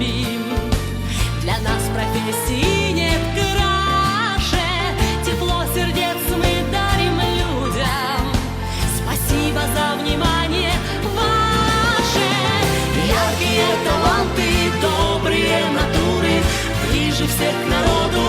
любим. Для нас профессии нет краше, тепло сердец мы дарим людям. Спасибо за внимание ваше. Яркие таланты, добрые натуры, ближе всех к народу.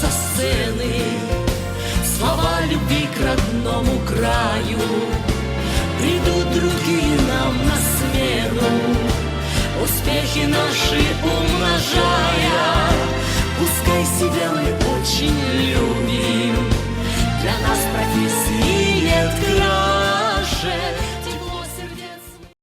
со сцены Слова любви к родному краю. Придут другие нам на смену. Успехи наши